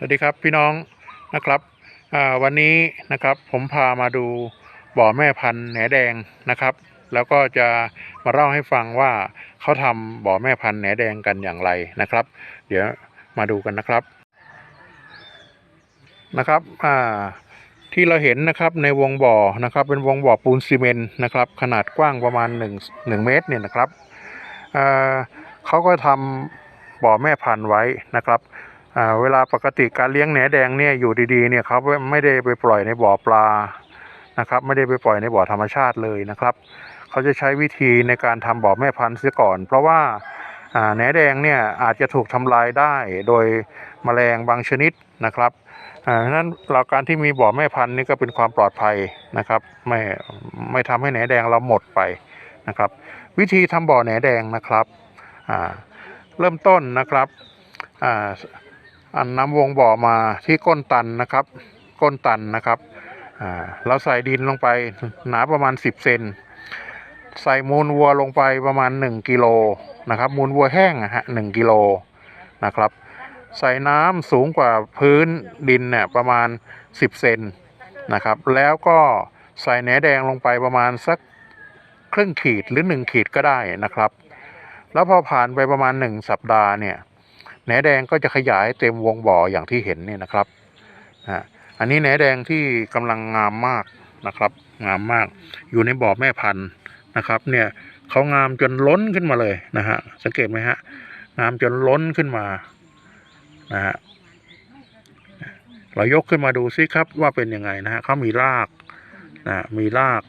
สวัสดีครับพี่น้องนะครับวันนี้นะครับผมพามาดูบ่อแม่พันธุ์แหนแดงนะครับ แล้วก็จะมาเล่าให้ฟังว่าเขาทำบ่อแม่พันธุ์แหนแดงกันอย่างไรนะครับ เดี๋ยวมาดูกันนะครับนะครับที่เราเห็นนะครับในวงบ่อนะครับ เป็นวงบ่อปูนซีเมนต์นะครับ ขนาดกว้างประมาณ1 1เมตรเนี่ยนะครับเขาก็ทำบ่อแม่พันธุ์ไว้นะครับ เวลาปกติการเลี้ยงแหนแดงเนี่ยอยู่ดีๆเนี่ยเขาไม่ได้ไปปล่อยในบ่อปลานะครับไม่ได้ไปปล่อยในบ่อธรรมชาติเลยนะครับ เขาจะใช้วิธีในการทำบ่อแม่พันธุ์เสียก่อน เพราะว่าแหนแดงเนี่ยอาจจะถูกทำลายได้โดยแมลงบางชนิดนะครับอ่าะนั้นเราการที่มีบ่อแม่พันธุ์นี่ก็เป็นความปลอดภัยนะครับไม่ไม่ทำให้แหนแดงเราหมดไปนะครับ วิธีทำบ่อแหนแดงนะครับเริ่มต้นนะครับ อันน้ำวงบ่อมาที่ก้นตันนะครับ ก้นตันนะครับอ่าเราใส่ดินลงไปหนาประมาณ 10 เซนใส่มูลวัวลงไปประมาณ 1 กิโลนะครับ มูลวัวแห้งอะฮะหกิโลนะครับ ใส่น้ำสูงกว่าพื้นดินเนี่ยประมาณ 10 เซนนะครับ แล้วก็ใส่แหนแดงลงไปประมาณสักครึ่งขีดหรือ 1 ขีดก็ได้นะครับ แล้วพอผ่านไปประมาณ 1 สัปดาห์เนี่ย แหนแดงก็จะขยายเต็มวงบ่ออย่างที่เห็นเนี่ยนะครับอันนี้แหนแดงที่กำลังงามมากนะครับ งามมาก อยู่ในบ่อแม่พันธุ์นะครับ เนี่ยเขางามจนล้นขึ้นมาเลยนะฮะสังเกตไหมฮะงามจนล้นขึ้นมานะฮะเรายกขึ้นมาดูซิครับว่าเป็นยังไงนะฮะเขามีรากนะมีราก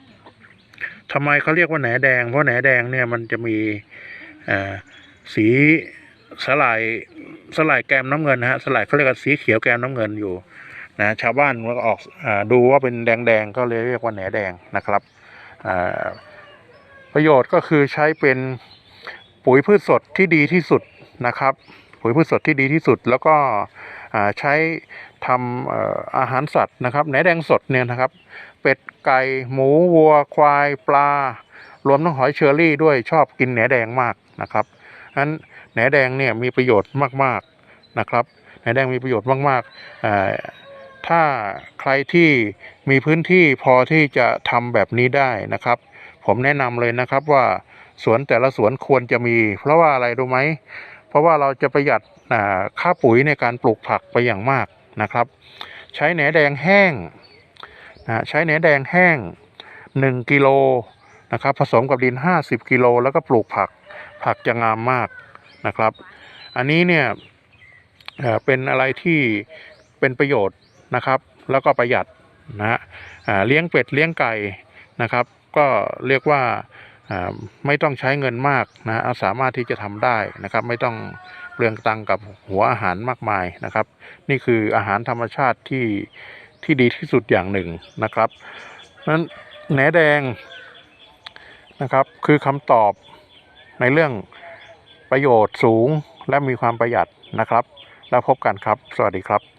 ทำไมเขาเรียกว่าแหนแดง เพราะแหนแดงเนี่ยมันจะมีอ่อสีสลาย สลายแกมน้ำเงินนะฮะสลายเขาเรียกว่าสีเขียวแกมน้ำเงินอยู่นะชาวบ้านมันก็ออกอดูว่าเป็นแดงแดงๆก็เลยเรียกว่าแหนแดงนะครับประโยชน์ก็คือใช้เป็นปุ๋ยพืชสดที่ดีที่สุดนะครับ ปุ๋ยพืชสดที่ดีที่สุดแล้วก็ใช้ทำอาหารสัตว์นะครับแหนแดงสดเนี่ยนะครับ เป็ดไก่หมูวัว ควายปลา รวมทั้งหอยเชอรี่ด้วยชอบกินแหนแดงมากนะครับฉะนั้น แหนแดงเนี่ยมีประโยชน์มากๆนะครับแหนแดงมีประโยชน์มากๆอ่าถ้าใครที่มีพื้นที่พอที่จะทำแบบนี้ได้นะครับ ผมแนะนำเลยนะครับว่าสวนแต่ละสวนควรจะมี เพราะว่าอะไรรู้ไหมเพราะว่าเราจะประหยัดอ่าค่าปุ๋ยในการปลูกผักไปอย่างมากนะครับ ใช้แหนแดงแห้งนะใช้แหนแดงแห้ง 1กิโลนะครับผสมกับดิน 50 กิโลแล้วก็ปลูกผักผักจะงามมาก นะครับ อันนี้เนี่ยเป็นอะไรที่เป็นประโยชน์นะครับ แล้วก็ประหยัดนะฮะเลี้ยงเป็ดเลี้ยงไก่นะครับ ก็เรียกว่าไม่ต้องใช้เงินมากนะฮะสามารถที่จะทำได้นะครับ ไม่ต้องเปลืองตังกับหัวอาหารมากมายนะครับ นี่คืออาหารธรรมชาติที่ที่ดีที่สุดอย่างหนึ่งนะครับนั้นแหนแดงนะครับ คือคำตอบในเรื่อง ประโยชน์สูงและมีความประหยัดนะครับ แล้วพบกันครับ สวัสดีครับ